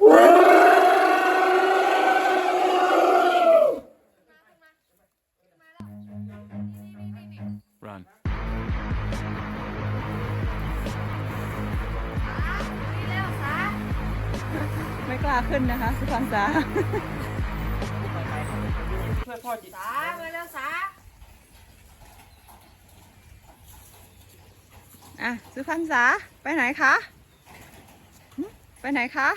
Run. ไม่กล้าขึ้นนะคะสุพรรณษาช่วยพ่อจิตสามาแล้วสาอะสุพรรณษาไปไหนคะหึไปไหนคะ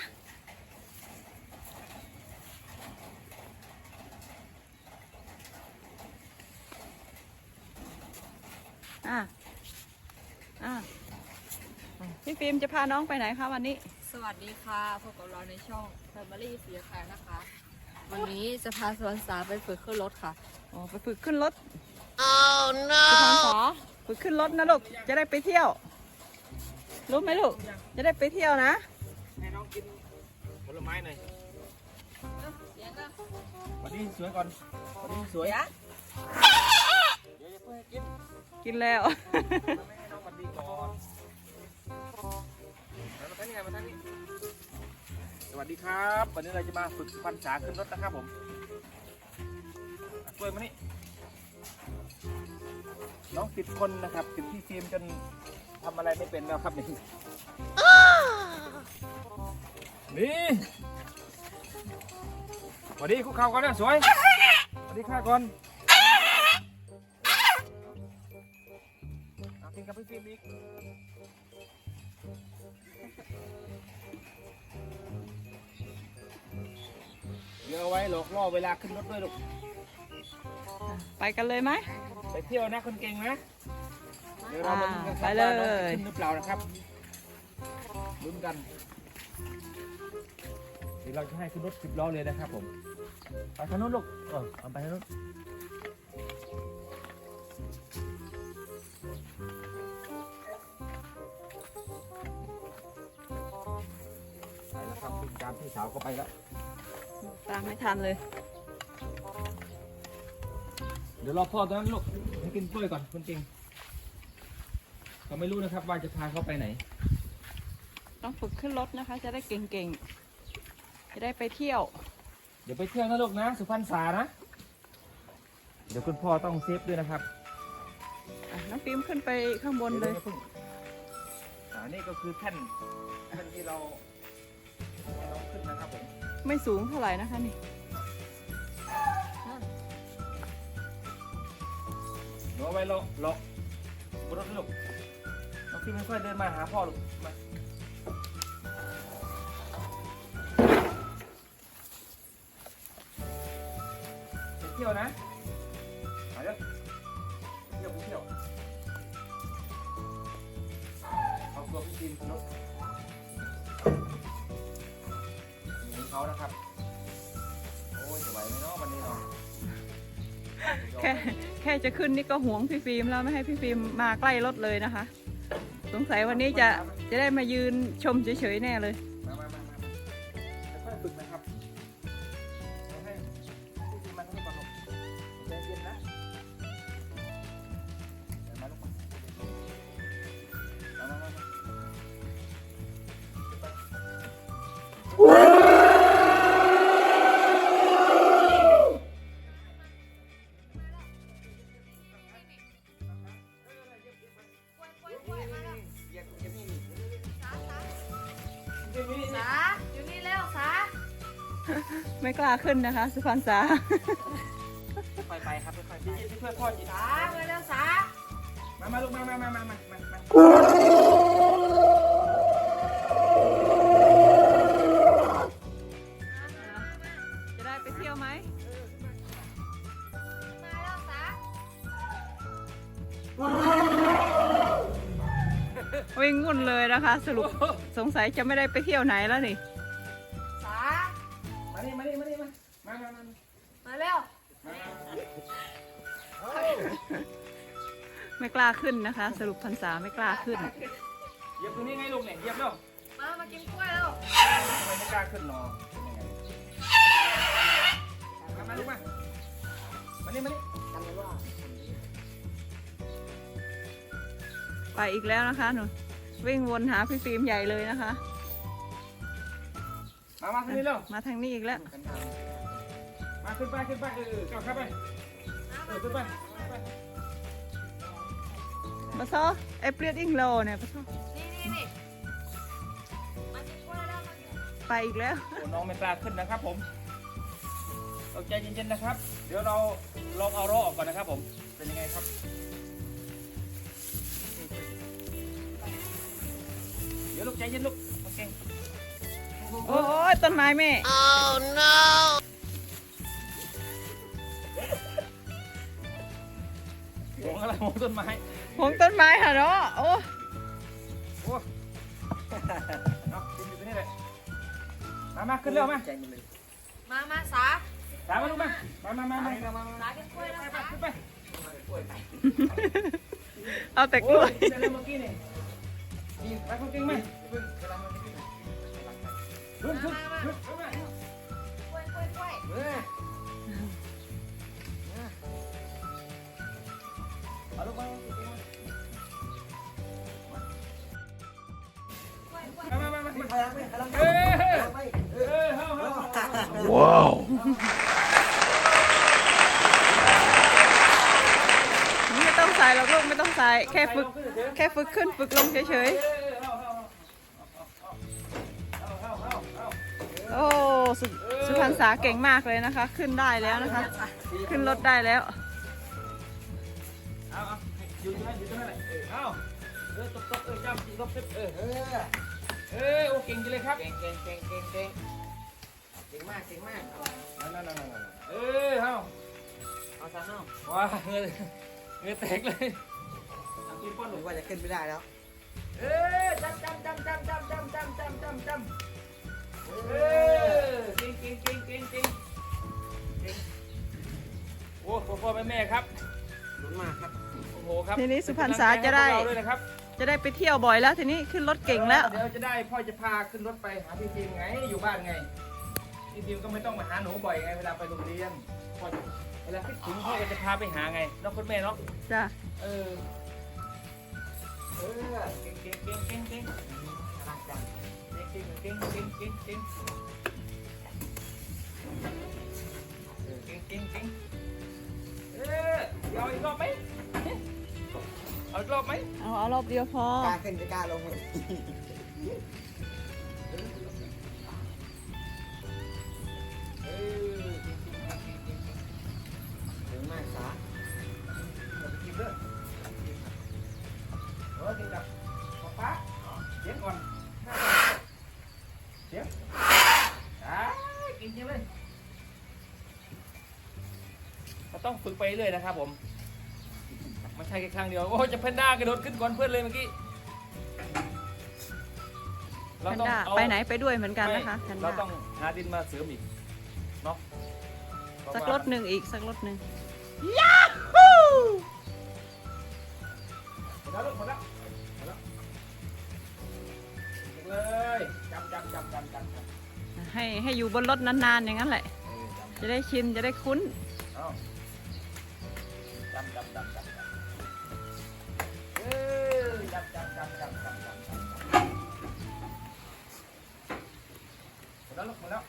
อะอะพี่ฟิล์มจะพาน้องไปไหนคะวันนี้ สวัสดีค่ะพบกับเราในช่อง Family เสียแขกนะคะ วันนี้จะพาสวนสาไปฝึกขึ้นรถค่ะอ๋อไปฝึกขึ้นรถ oh no สุพรรณษาฝึกขึ้นรถนะลูก จะได้ไปเที่ยว รู้ไหมลูก จะได้ไปเที่ยวนะ ให้น้องกินผลไม้หน่อยเดี๋ยวก็วันนี้สวยก่อนวันนี้สวยเดี๋ยวจะเพิ่งให้กินกินแล้วไม่ให้น้องวันดีก่อนแล้วมาท่านนี้ไงมาท่านนี้สวัสดีครับ วันนี้เราจะมาฝึกพันษาขึ้นรถนะครับผมอะกล้วยมานี่น้องติดคนนะครับติดที่ฟิล์มจนทำอะไรไม่เป็นแล้วครับนี่นี่สวัสดีคุกเข่าก่อนนะสวยสวัสดีค่ะก่อน เอากินกับพี่ฟิล์มอีกเดี๋ยวเอาไว้หลอกล่อเวลาขึ้นรถด้วยลูก ไปกันเลยไหมไปเที่ยวนะคนเก่งนะ เดี๋ยวเรามาลุ้นกันคไปรับเลว่าน้องจะยขึ้นหรือเปล่านะครับลุ้นกันเดี๋ยวเราจะให้ขึ้นรถสิบล้อเลยนะครับผม ไปทางนู้นลูกเออเอาไปทางนู้น ไปแล้วครับขึ้นตามพี่สาวก็ไปแล้ว ตามไม่ทันเลย เดี๋ยวรอพ่อตอนนั้นลูกให้กินกล้วยก่อนคนเก่งก็ไม่รู้นะครับว่าจะพาเขาไปไหน ต้องฝึกขึ้นรถนะคะ จะได้เก่งๆ จะได้ไปเที่ยว เดี๋ยวไปเที่ยวนะลูกนะ สุพรรณษานะ เดี๋ยวคุณพ่อต้องเซฟด้วยนะครับอะน้องฟิล์มขึ้นไปข้างบนเลย ดี๋วดี๋วอ่านี่ก็คือแท่นแท่นที่เราให้เรา ขึ้นนะครับผมไม่สูงเท่าไหร่นะคะนี่เดี๋ยวเอาไว้รอรอบนรถนะลูกน้องพี่ค่อยๆเดินมาหาพ่อลูกมาไปเที่ยวนะไปแล้วเที่ยวไปเที่ยวเอาตัวพี่จีนขึ้นรถ เขานะครับ โอ้ยจะไหวไหมเนาะวันนี้เนาะแค่แค่จะขึ้นนี่ก็หวงพี่ฟิล์มแล้วไม่ให้พี่ฟิล์มมาใกล้รถเลยนะคะ สงสัยวันนี้จะจะได้มายืนชมเฉยๆแน่เลย ไม่กล้าขึ้นนะคะสุพรรณษาไปไปครับค่อยๆพี่จีนช่วยพ่อจีนสามาแล้วสามามาลูกมามามามามามามาจะได้ไปเที่ยวไหมมาแล้วสาวิ่งวุ่นเลยนะคะ สรุปสงสัยจะไม่ได้ไปเที่ยวไหนแล้วนี่สามา นี่มานี่มานี่มามามามามาแล้วไม่กล้าขึ้นนะคะ สรุปพรรษาไม่กล้าขึ้น เหยียบตรงนี้ไงลูกเนี่ยเหยียบเร็วมามากินกล้วยแล้วทำไมไม่กล้าขึ้นหรอเป็นยังไงมามาลูกมามานี่มานี่ไปอีกแล้วนะคะหนูวิ่งวนหาพี่ฟิล์มใหญ่เลยนะคะ มามาทางนี้เร็วมาทางนี้อีกแล้ว มาขึ้นไปขึ้นไปเออเออก้าวเข้าไปเออขึ้นไปขึ้นไปมาซอไอเปรียดอิงโลเนี่ยมาซอนี่นี่นี่มาติดกล้วยแล้วมาติดไปอีกแล้วโอ้น้องไม่กล้าขึ้นนะครับผมเอาใจเย็นๆนะครับ เดี๋ยวเราลองเอาล้อออกก่อนนะครับผม เป็นยังไงครับเดี๋ยวลูกใจเย็นลูกโอเค โอ้ยต้นไม้แม่หวงอะไรหวงต้นไม้หงต้นไม้ค่ะเนาะโอ้โอ้เอากินอยู่ตรงนี้เลยมามาขึ้นเร็วมามามาสาตามมาลูกมามามามามามาสากินกล้วยแล้วสาขึ้นไปเอาแต่กล้วยโอ้ได้เมื่อกี้นี่นี่ไปคนเก่งไหม ขึ้นขึ้นขึ้นขึ้นขึ้นมากล้วยกล้วยกล้วยเออเอาลูกมากล้วยกล้วยมามามามาเออเออเฮ้าเฮ้าไม่ต้องใส่หรอกลูกไม่ต้องใส่แค่ฝึก แค่ฝึกขึ้นฝึกลงเฉยเโอ้สุสุพรรณษาเก่งมากเลยนะคะ ขึ้นได้แล้วนะคะ ขึ้นรถได้แล้วเอาเอาอยู่ตรงนั้นอยู่ตรงนั้นเออเอาเออตบตบเออจำจีบเออเออเออโอ้เก่งจังเลยครับเก่งเก่งเก่งเก่งเก่งเก่งมากเก่งมากนั่นนั่นนั่นเออเฮ้าเอาซะเนาว้าเงยเงยแตกเลยเอาพี่ป้อนหนูว่าจะขึ้นไม่ได้แล้วเออจำจำจำจำจำจำจำจำจำจำ เออเก่งเก่งเก่งเก่งเก่งเก่งโอ้พ่อพ่อแม่แม่ครับหนุนมากครับโอ้โหครับทีนี้สุพรรณษาจะได้ เป็นกำลังใจให้พวกเราด้วยนะครับ จะได้ไปเที่ยวบ่อยแล้วทีนี้ขึ้นรถเก่งแล้ว เดี๋ยวจะได้พ่อจะพาขึ้นรถไปหาพี่ฟิล์มไงอยู่บ้านไงพี่ฟิล์มก็ไม่ต้องมาหาหนูบ่อยไงเวลาไปโรงเรียนพ่อจะเวลาคิดถึงพ่อก็จะพาไปหาไงเน้องคุณแม่เนาะจ้ะเออเออเก่งเก่งเก่งเก่งเก่งรักจัง เก่งเก่งเก่งเก่งเก่งเออเก่งเก่งเก่งเออเอาอีกรอบไหมเอาอีกรอบไหมเอาเอารอบเดียวพอกล้าขึ้นจะกล้าลงเลยเออ ต้องฝึกไปเรื่อยนะครับผมไม่ใช่แค่ครั้งเดียว โอ้ยจะแพนด้ากระโดดขึ้นก่อนเพื่อนเลยเมื่อกี้แพนด้าไปไหนไปด้วยเหมือนกันนะคะแพนเราด้าต้องหาดินมาเสริมอีกเนาะสักรถหนึ่งอีกสักรถหนึ่งหมดแล้วลูกหมดแล้วหมดแล้วเลยจำจำจำจำจำจำให้ให้อยู่บนรถนานๆอย่างนั้นแหละเออจำจะได้ชินจะได้คุ้นเอา จำจำจำจำจำเออจำจำจำจำจำจำจำหมดแล้วลูกหมดแล้ว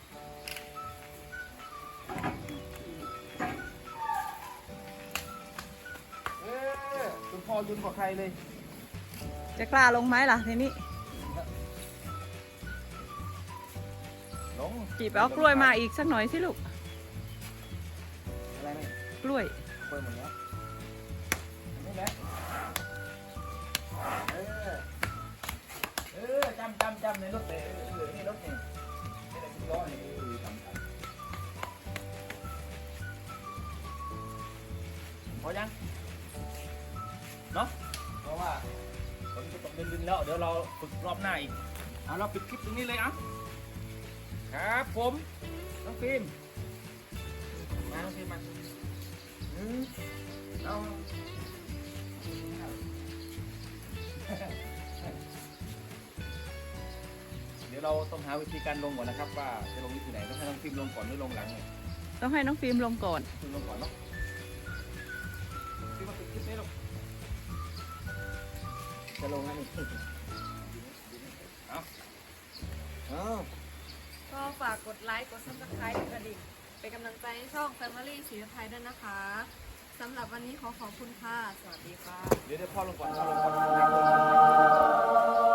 เออคุณพ่อยุนกว่าใครเลย จะกล้าลงไหมล่ะทีนี้ลงจีบเอากล้วยมาอีกสักหน่อยสิลูก อะไรนี่กล้วยเปิดหมดแล้ว จำจำจำในรถเลยเออนี่รถนี่นี่แหละที่ล้อนี่เออจำจำพอยังเนาะเพราะว่าฝนจะตกดินๆแล้วเดี๋ยวเราฝึกรอบหน้าอีกเอาเราปิดคลิปตรงนี้เลยอะครับผมน้องฟิล์มมาน้องพี่มาอืมเอา ยวเราต้องหาวิธีการลงก่อนนะครับ ว่าจะลงที่ไหนต้องให้น้องฟิล์มลงก่อนหรือลงหลังเนี่ยต้องให้น้องฟิล์มลงก่อนฟิล์มลงก่อนเนาะฟิล์มมาติดคลิปนี้ลูกจะลงแล้วนี่เอาเอ้าก็ฝฝากกดไลค์กดซับสไครต์กระดิ่งเป็นกำลังใจให้ช่อง Family สีไทยด้วยนะคะสำหรับวันนี้ขอขอบคุณค่ะ สวัสดีค่ะ เดี๋ยวเดี๋ยวพ่อลงก่อนพ่อลงก่อน